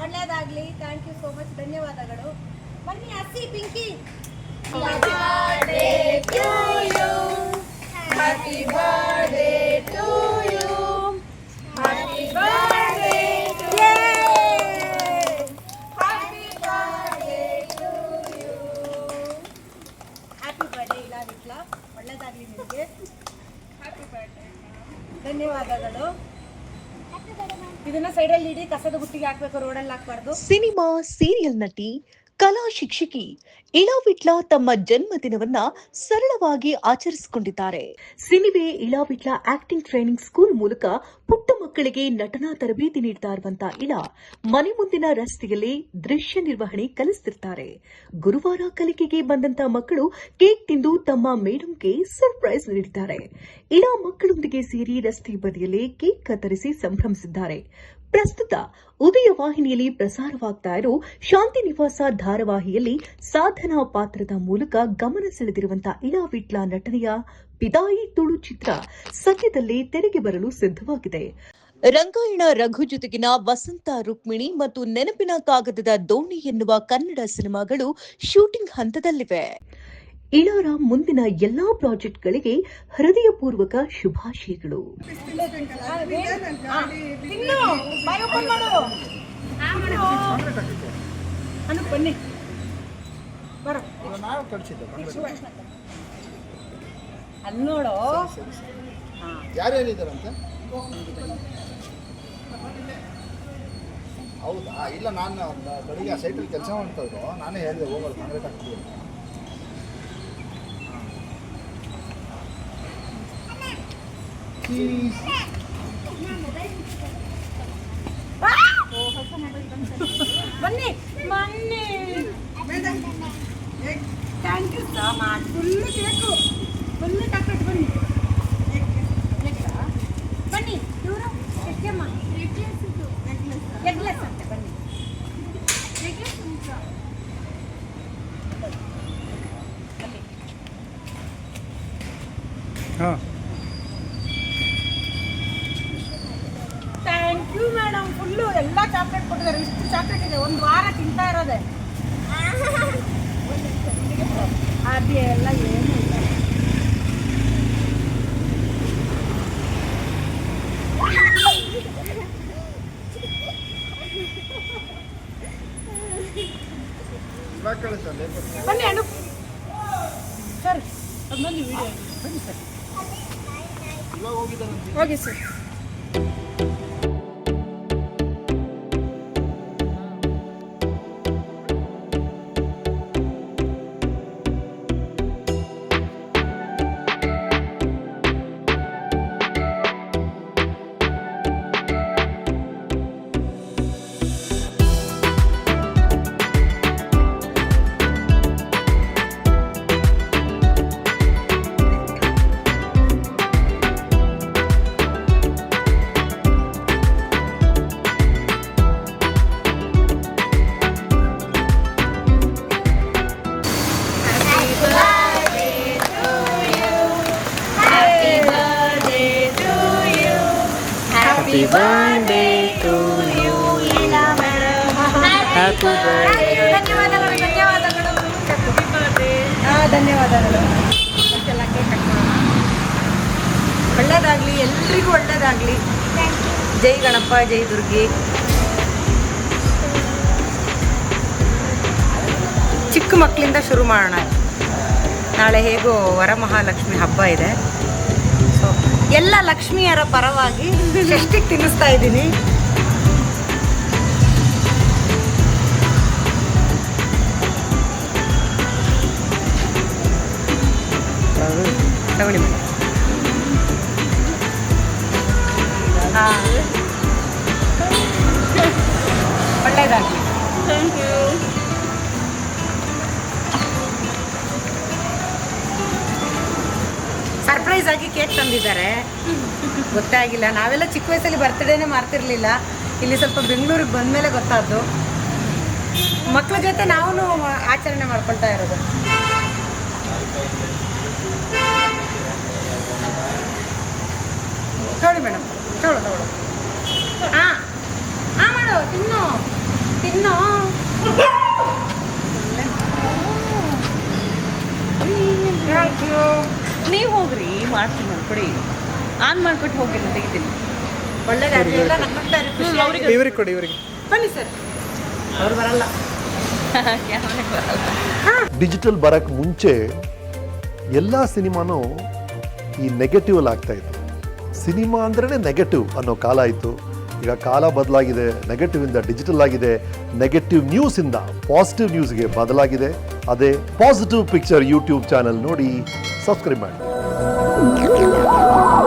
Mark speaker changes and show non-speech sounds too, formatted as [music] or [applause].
Speaker 1: ಒಳ್ಳೇದಾಗ್ಲಿ thank you so much ಧನ್ಯವಾದಗಳು ಬನ್ನಿ ಹಸಿ ಪಿಂಕಿ ಹ್ಯಾಪಿ ಬರ್ಡೇ ಇಲ್ಲ ವಿಟ್ಲ ನಿಮಗೆ. ಧನ್ಯವಾದಗಳು. ಕಸದ ಬುಟ್ಟಿಗೆ
Speaker 2: ಸಿನಿಮಾ ಸೀರಿಯಲ್ ನಟಿ, ಕಲಾ ಶಿಕ್ಷಕಿ ಇಳಾವಿಟ್ಲ ತಮ್ಮ ಜನ್ಮದಿನವನ್ನ ಸರಳವಾಗಿ ಆಚರಿಸಿಕೊಂಡಿದ್ದಾರೆ. ಸಿನಿಮೆ ಇಳಾವಿಟ್ಲ ಆಕ್ಟಿಂಗ್ ಟ್ರೈನಿಂಗ್ ಸ್ಕೂಲ್ ಮೂಲಕ ಪುಟ್ಟ ಮಕ್ಕಳಿಗೆ ನಟನಾ ತರಬೇತಿ ನೀಡ್ತಾ ಇರುವಂತ ಇಳಾ ಮನೆ ಮುಂದಿನ ರಸ್ತೆಯಲ್ಲಿ ದೃಶ್ಯ ನಿರ್ವಹಣೆ ಕಲಿಸ್ತಿರ್ತಾರೆ. ಗುರುವಾರ ಕಲಿಕೆಗೆ ಬಂದಂತ ಮಕ್ಕಳು ಕೇಕ್ ತಿಂದು ತಮ್ಮ ಮೇಡಂಗೆ ಸರ್ಪ್ರೈಸ್ ನೀಡಿದ್ದಾರೆ. ಇಳಾ ಮಕ್ಕಳೊಂದಿಗೆ ಸೇರಿ ರಸ್ತೆ ಬದಿಯಲ್ಲಿ ಕೇಕ್ ಕತ್ತರಿಸಿ ಸಂಭ್ರಮಿಸಿದ್ದಾರೆ. ಪ್ರಸ್ತುತ ಉದಯ ವಾಹಿನಿಯಲ್ಲಿ ಪ್ರಸಾರವಾಗ್ತಾ ಇರೋ ಶಾಂತಿ ನಿವಾಸ ಧಾರಾವಾಹಿಯಲ್ಲಿ ಸಾಧನಾ ಪಾತ್ರದ ಮೂಲಕ ಗಮನ ಸೆಳೆದಿರುವಂತಹ ಇಳಾ ವಿಟ್ಲ ನಟನೆಯ ಪಿದಾಯಿ ತುಳು ಚಿತ್ರ ಸದ್ಯದಲ್ಲೇ ತೆರೆಗೆ ಬರಲು ಸಿದ್ಧವಾಗಿದೆ. ರಂಗಾಯಣ ರಘು ಜೊತೆಗಿನ ವಸಂತ ರುಕ್ಮಿಣಿ ಮತ್ತು ನೆನಪಿನ ಕಾಗದದ ದೋಣಿ ಎನ್ನುವ ಕನ್ನಡ ಸಿನಿಮಾಗಳು ಶೂಟಿಂಗ್ ಹಂತದಲ್ಲಿವೆ. ಇಳಾರ ಮುಂದಿನ ಎಲ್ಲಾ ಪ್ರಾಜೆಕ್ಟ್ಗಳಿಗೆ ಹೃದಯಪೂರ್ವಕ ಶುಭಾಶಯಗಳು.
Speaker 3: ಯಾರ್ಯಾರಿದ್ದಾರಂತೆ ಹೌದಾ? ಇಲ್ಲ ನಾನು ಒಂದು ಬೆಳಿಗ್ಗೆ ಆ ಸೈಟಲ್ಲಿ ಕೆಲಸ ಮಾಡ್ತಾ ಇದ್ರು ನಾನೇ ಹೇಳಿದೆ ಹೋಗಲ್ಲ ಕಾಂಕ್ರೀಟ್ ಹಾಕ್ತೀವಿ ಅಂತ.
Speaker 1: ಬನ್ನಿ ಬನ್ನಿ. Thank you so much full cake full chocolate ಬನ್ನಿ ಬನ್ನಿ ಇವರು ಎಕ್ಕೆಮ್ಮ ಎಗ್ಲೆಸ್ ಅಂತೆ ಬನ್ನಿ ಅಲ್ಲಿ ಥ್ಯಾಂಕ್ ಯು ಮೇಡಮ್ ಫುಲ್ಲು ಎಲ್ಲ ಚಾಕ್ಲೇಟ್ ಕೊಟ್ಟಿದ್ದಾರೆ. ಇಷ್ಟು ಚಾಕ್ಲೇಟ್ ಇದೆ. ಒಂದು ವಾರ ತಿಂತಾ ಇರೋದೆ. ಅದೇ ಎಲ್ಲ ಏನು ಇಲ್ಲ. ಬನ್ನಿ ಅಣ್ಣ ಸರ್ ಅದು ವಿಡಿಯೋ ಬನ್ನಿ ಸರ್. ಹೋಗಿ sir.
Speaker 4: Happy birthday to you, Ila madam. Happy birthday.
Speaker 1: ಧನ್ಯವಾದಗಳು ಧನ್ಯವಾದಗಳು. ಧನ್ಯವಾದಗಳು. ಕೇಕ್ ಒಳ್ಳೇದಾಗಲಿ ಎಲ್ರಿಗೂ ಒಳ್ಳೇದಾಗಲಿ. ಜೈ ಗಣಪ ಜೈ ದುರ್ಗಿ. ಚಿಕ್ಕ ಮಕ್ಕಳಿಂದ ಶುರು ಮಾಡೋಣ. ನಾಳೆ ಹೇಗೋ ವರಮಹಾಲಕ್ಷ್ಮಿ ಹಬ್ಬ ಇದೆ. ಎಲ್ಲ ಲಕ್ಷ್ಮಿಯರ ಪರವಾಗಿ [laughs] ಷಷ್ಟಿಗೆ ತಿನ್ನಿಸ್ತಾ ಇದ್ದೀನಿ. ತಂದಿದ್ದಾರೆ. ಗೊತ್ತಾಗಿಲ್ಲ. ನಾವೆಲ್ಲ ಚಿಕ್ಕ ವಯಸ್ಸಲ್ಲಿ ಬರ್ತ್ಡೇನೆ ಮಾಡ್ತಿರ್ಲಿಲ್ಲ. ಇಲ್ಲಿ ಸ್ವಲ್ಪ ಬೆಂಗಳೂರಿಗೆ ಬಂದಮೇಲೆ ಗೊತ್ತಾದ್ದು.
Speaker 5: ಮಕ್ಕಳ ಜೊತೆ ನಾವು ಆಚರಣೆ ಮಾಡ್ಕೊಳ್ತಾ ಇರೋದು. ತಗೊಳ್ಳಿ ಮೇಡಮ್ ಹಾಂ. ಹಾಂ, ಮಾಡು. ತಿನ್ನು. ತಿನ್ನು.
Speaker 4: ನೀವು ಹೋಗ್ರಿ, ಮಾಡ್ತೀನಿ. ಕೊಡಿ ಆನ್ ಮಾಡ್ಬಿಟ್ಟು ಹೋಗಿ ನಾನು ತೆಗಿತೀನಿ.
Speaker 6: ಇವ್ರಿಗೆ ಕೊಡಿ ಇವ್ರಿಗೆ.
Speaker 5: ಬನ್ನಿ ಸರ್. ಅವ್ರು ಬರಲ್ಲ. [laughs]
Speaker 7: ಡಿಜಿಟಲ್ ಬರಕ್ಕೆ ಮುಂಚೆ ಎಲ್ಲ ಸಿನಿಮಾನೂ ಈ ನೆಗೆಟಿವ್ ಅಲ್ಲಿ ಆಗ್ತಾ ಇತ್ತು. ಸಿನಿಮಾ ಅಂದ್ರೆ ನೆಗೆಟಿವ್ ಅನ್ನೋ ಕಾಲ ಇತ್ತು ಈಗ ಕಾಲ ಬದಲಾಗಿದೆ ನೆಗೆಟಿವ್ ಇಂದ ಡಿಜಿಟಲ್ ಆಗಿದೆ. ನೆಗೆಟಿವ್ ನ್ಯೂಸ್ ಇಂದ ಪಾಸಿಟಿವ್ ನ್ಯೂಸ್ಗೆ ಬದಲಾಗಿದೆ. ಅದೇ ಪಾಸಿಟಿವ್ ಪಿಕ್ಚರ್ ಯೂಟ್ಯೂಬ್ ಚಾನಲ್ ನೋಡಿ ಸಬ್ಸ್ಕ್ರೈಬ್ ಮಾಡಿ. Oh, my God.